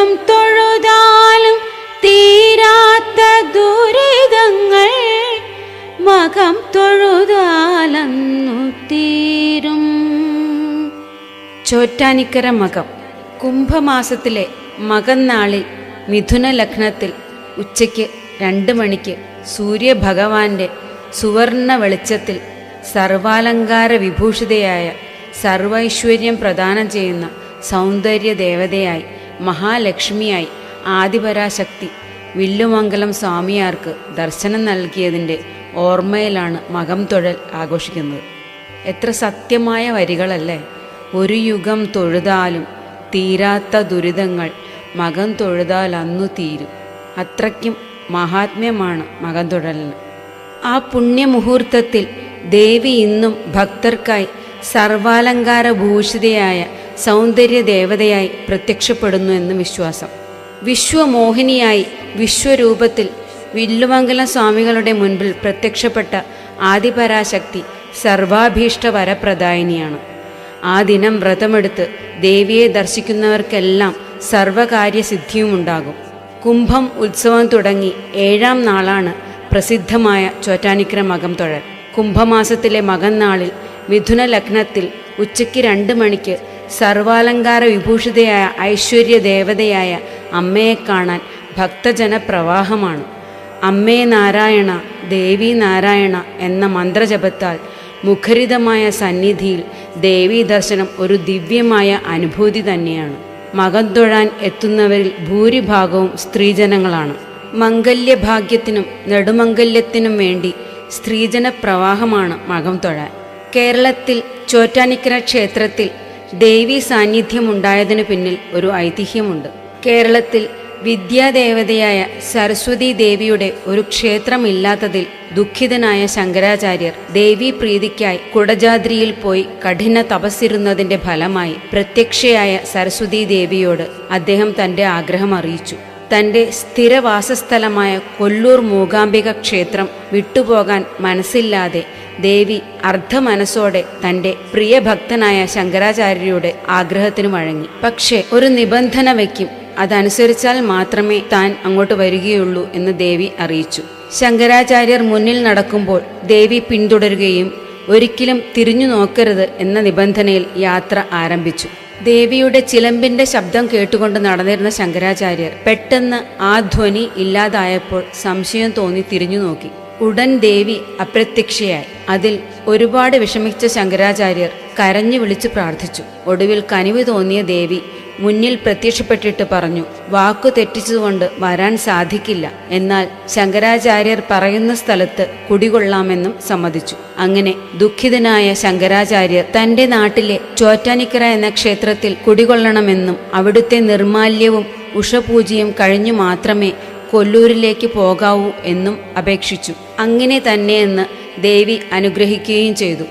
യുഗം തൊഴുതാലും തീരാത്ത ദുരിതങ്ങൾ മകം തൊഴുതാലു തീരും. ചോറ്റാനിക്കര മകം കുംഭമാസത്തിലെ മകന്നാളിൽ മിഥുന ലഗ്നത്തിൽ ഉച്ചയ്ക്ക് രണ്ട് മണിക്ക് സൂര്യഭഗവാന്റെ സുവർണ വെളിച്ചത്തിൽ സർവാലങ്കാര വിഭൂഷിതയായ സർവൈശ്വര്യം പ്രദാനം ചെയ്യുന്ന സൗന്ദര്യ ദേവതയായി മഹാലക്ഷ്മിയായി. ആദിപരാശക്തി. വില്ലുമംഗലം സ്വാമിയാർക്ക് ദർശനം നൽകിയതിന്റെ ഓർമ്മയിലാണ് മകം തൊഴൽ ആഘോഷിക്കുന്നത്. എത്ര സത്യമായ വരികളല്ലേ. ഒരു യുഗം തൊഴുതാലും തീരാത്ത ദുരിതങ്ങൾ മകം തൊഴുതാൽ അന്നു തീരും. അത്രയ്ക്കും മഹാത്മ്യമാണ് മകം തൊഴലിന്. ആ പുണ്യമുഹൂർത്തത്തിൽ ദേവി ഇന്നും ഭക്തർക്കായി സർവാലങ്കാര ഭൂഷിതയായ സൗന്ദര്യ ദേവതയായി പ്രത്യക്ഷപ്പെടുന്നു എന്ന് വിശ്വാസം. വിശ്വമോഹിനിയായി വിശ്വരൂപത്തിൽ വില്ലുമംഗലം സ്വാമികളുടെ മുൻപിൽ പ്രത്യക്ഷപ്പെട്ട ആദിപരാശക്തി സർവാഭീഷ്ട വരപ്രദായിനിയാണ്. ആ ദിനം വ്രതമെടുത്ത് ദേവിയെ ദർശിക്കുന്നവർക്കെല്ലാം സർവകാര്യസിദ്ധിയും ഉണ്ടാകും കുംഭം ഉത്സവം തുടങ്ങി ഏഴാം നാളാണ് പ്രസിദ്ധമായ ചോറ്റാനിക്കര മകം തൊഴൽ. കുംഭമാസത്തിലെ മകം നാളിൽ മിഥുന ലഗ്നത്തിൽ ഉച്ചയ്ക്ക് രണ്ട് മണിക്ക് സർവാലങ്കാര വിഭൂഷിതയായ ഐശ്വര്യ ദേവതയായ അമ്മയെ കാണാൻ ഭക്തജനപ്രവാഹമാണ്. അമ്മേ നാരായണ ദേവി നാരായണ എന്ന മന്ത്രജപത്താൽ മുഖരിതമായ സന്നിധിയിൽ ദേവീ ദർശനം ഒരു ദിവ്യമായ അനുഭൂതി തന്നെയാണ്. മകം തൊഴാൻ എത്തുന്നവരിൽ ഭൂരിഭാഗവും സ്ത്രീജനങ്ങളാണ്. മംഗല്യഭാഗ്യത്തിനും നെടുമംഗല്യത്തിനും വേണ്ടി സ്ത്രീജന പ്രവാഹമാണ് മകം തൊഴാൻ. കേരളത്തിൽ ചോറ്റാനിക്കര ക്ഷേത്രത്തിൽ ദേവീ സാന്നിധ്യമുണ്ടായതിനു പിന്നിൽ ഒരു ഐതിഹ്യമുണ്ട്. കേരളത്തിൽ വിദ്യാദേവതയായ സരസ്വതി ദേവിയുടെ ഒരു ക്ഷേത്രമില്ലാത്തതിൽ ദുഃഖിതനായ ശങ്കരാചാര്യർ ദേവി പ്രീതിക്കായി കുടജാദ്രിയിൽ പോയി കഠിന തപസ്സിരുന്നതിന്റെ ഫലമായി പ്രത്യക്ഷയായ സരസ്വതി ദേവിയോട് അദ്ദേഹം തന്റെ ആഗ്രഹം അറിയിച്ചു. തന്റെ സ്ഥിരവാസസ്ഥലമായ കൊല്ലൂർ മൂകാംബിക ക്ഷേത്രം വിട്ടുപോകാൻ മനസ്സില്ലാതെ ദേവി അർദ്ധമനസ്സോടെ പ്രിയ പ്രിയഭക്തനായ ശങ്കരാചാര്യരുടെ ആഗ്രഹത്തിന് വഴങ്ങി. പക്ഷേ ഒരു നിബന്ധന വയ്ക്കും. അതനുസരിച്ചാൽ മാത്രമേ താൻ അങ്ങോട്ട് വരികയുള്ളൂ എന്ന് ദേവി അറിയിച്ചു. ശങ്കരാചാര്യർ മുന്നിൽ നടക്കുമ്പോൾ ദേവി പിന്തുടരുകയും ഒരിക്കലും തിരിഞ്ഞു നോക്കരുത് എന്ന നിബന്ധനയിൽ യാത്ര ആരംഭിച്ചു. ദേവിയുടെ ചിലമ്പിന്റെ ശബ്ദം കേട്ടുകൊണ്ട് നടന്നിരുന്ന ശങ്കരാചാര്യർ പെട്ടെന്ന് ആ ധ്വനി ഇല്ലാതായപ്പോൾ സംശയം തോന്നി തിരിഞ്ഞു നോക്കി. ഉടൻ ദേവി അപ്രത്യക്ഷയായി. അതിൽ ഒരുപാട് വിഷമിച്ച ശങ്കരാചാര്യർ കരഞ്ഞു വിളിച്ചു പ്രാർത്ഥിച്ചു. ഒടുവിൽ കനിവ് തോന്നിയ ദേവി മുന്നിൽ പ്രത്യക്ഷപ്പെട്ടിട്ട് പറഞ്ഞു വാക്കു തെറ്റിച്ചതുകൊണ്ട് വരാൻ സാധിക്കില്ല. എന്നാൽ ശങ്കരാചാര്യർ പറയുന്ന സ്ഥലത്ത് കുടികൊള്ളാമെന്നും സമ്മതിച്ചു. അങ്ങനെ ദുഃഖിതനായ ശങ്കരാചാര്യർ തന്റെ നാട്ടിലെ ചോറ്റാനിക്കര എന്ന ക്ഷേത്രത്തിൽ കുടികൊള്ളണമെന്നും അവിടുത്തെ നിർമാല്യവും ഉഷപൂജയും കഴിഞ്ഞു മാത്രമേ കൊല്ലൂരിലേക്ക് പോകാവൂ എന്നും അപേക്ഷിച്ചു. അങ്ങനെ തന്നെയെന്ന് ദേവി അനുഗ്രഹിക്കുകയും ചെയ്തു.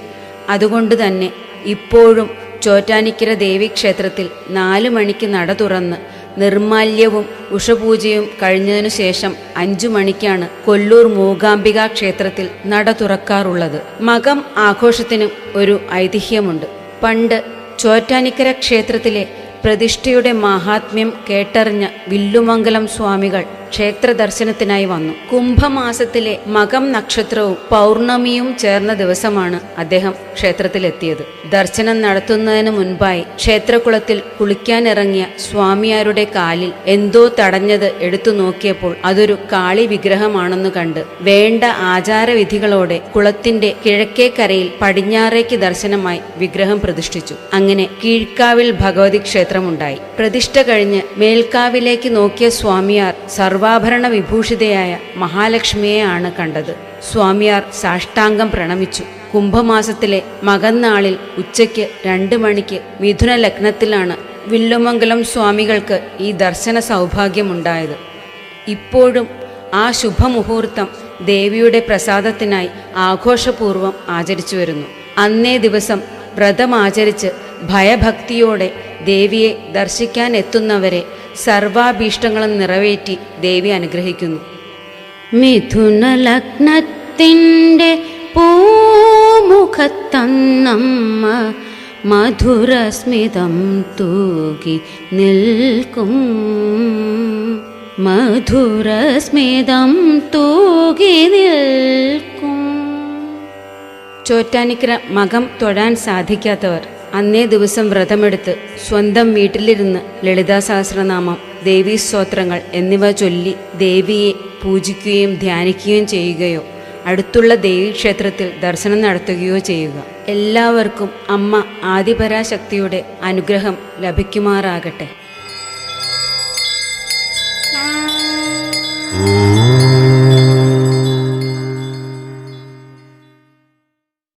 അതുകൊണ്ട് തന്നെ ഇപ്പോഴും ചോറ്റാനിക്കര ദേവീക്ഷേത്രത്തിൽ നാലു മണിക്ക് നട തുറന്ന് നിർമാല്യവും ഉഷപൂജയും കഴിഞ്ഞതിനു ശേഷം അഞ്ചു മണിക്കാണ് കൊല്ലൂർ മൂകാംബിക ക്ഷേത്രത്തിൽ നട തുറക്കാറുള്ളത്. മകം ആഘോഷത്തിനും ഒരു ഐതിഹ്യമുണ്ട്. പണ്ട് ചോറ്റാനിക്കര ക്ഷേത്രത്തിലെ പ്രതിഷ്ഠയുടെ മഹാത്മ്യം കേട്ടറിഞ്ഞ വില്ലുമംഗലം സ്വാമികൾ ക്ഷേത്ര ദർശനത്തിനായി വന്നു. കുംഭമാസത്തിലെ മകം നക്ഷത്രവും പൗർണമിയും ചേർന്ന ദിവസമാണ് അദ്ദേഹം ക്ഷേത്രത്തിലെത്തിയത്. ദർശനം നടത്തുന്നതിന് മുൻപായി ക്ഷേത്രകുളത്തിൽ കുളിക്കാനിറങ്ങിയ സ്വാമിയാരുടെ കാലിൽ എന്തോ തടഞ്ഞത് എടുത്തു നോക്കിയപ്പോൾ അതൊരു കാളി വിഗ്രഹമാണെന്ന് കണ്ട് വേണ്ട ആചാരവിധികളോടെ കുളത്തിന്റെ കിഴക്കേക്കരയിൽ പടിഞ്ഞാറേക്ക് ദർശനമായി വിഗ്രഹം പ്രതിഷ്ഠിച്ചു. അങ്ങനെ കീഴ്ക്കാവിൽ ഭഗവതി ക്ഷേത്രമുണ്ടായി. പ്രതിഷ്ഠ കഴിഞ്ഞ് മേൽക്കാവിലേക്ക് നോക്കിയ സ്വാമിയാർ സർവാഭരണ വിഭൂഷിതയായ മഹാലക്ഷ്മിയെയാണ് കണ്ടത്. സ്വാമിയാർ സാഷ്ടാംഗം പ്രണമിച്ചു. കുംഭമാസത്തിലെ മകന്നാളിൽ ഉച്ചയ്ക്ക് രണ്ട് മണിക്ക് മിഥുന ലഗ്നത്തിലാണ് വില്ലുമംഗലം സ്വാമികൾക്ക് ഈ ദർശന സൗഭാഗ്യമുണ്ടായത്. ഇപ്പോഴും ആ ശുഭമുഹൂർത്തം ദേവിയുടെ പ്രസാദത്തിനായി ആഘോഷപൂർവം ആചരിച്ചു വരുന്നു. അന്നേ ദിവസം വ്രതമാചരിച്ച് ഭയഭക്തിയോടെ ദേവിയെ ദർശിക്കാൻ എത്തുന്നവരെ സർവാഭീഷ്ടങ്ങളും നിറവേറ്റി ദേവി അനുഗ്രഹിക്കുന്നു. മിഥുന ലഗ്നത്തിന്റെ പൂമുഖത്തന്നമ്മ മധുരസ്മിതം തൂകി നിൽക്കും. മധുരസ്മിതം തൂകി നിൽക്കും. ചോറ്റാനിക്കര മകം തൊഴാൻ സാധിക്കാത്തവർ അന്നേ ദിവസം വ്രതമെടുത്ത് സ്വന്തം വീട്ടിലിരുന്ന് ലളിതാ സഹസ്രനാമം ദേവീ സ്തോത്രങ്ങൾ എന്നിവ ചൊല്ലി ദേവിയെ പൂജിക്കുകയും ധ്യാനിക്കുകയും ചെയ്യുകയോ അടുത്തുള്ള ദേവീക്ഷേത്രത്തിൽ ദർശനം നടത്തുകയോ ചെയ്യുക. എല്ലാവർക്കും അമ്മ ആദിപരാശക്തിയുടെ അനുഗ്രഹം ലഭിക്കുമാറാകട്ടെ.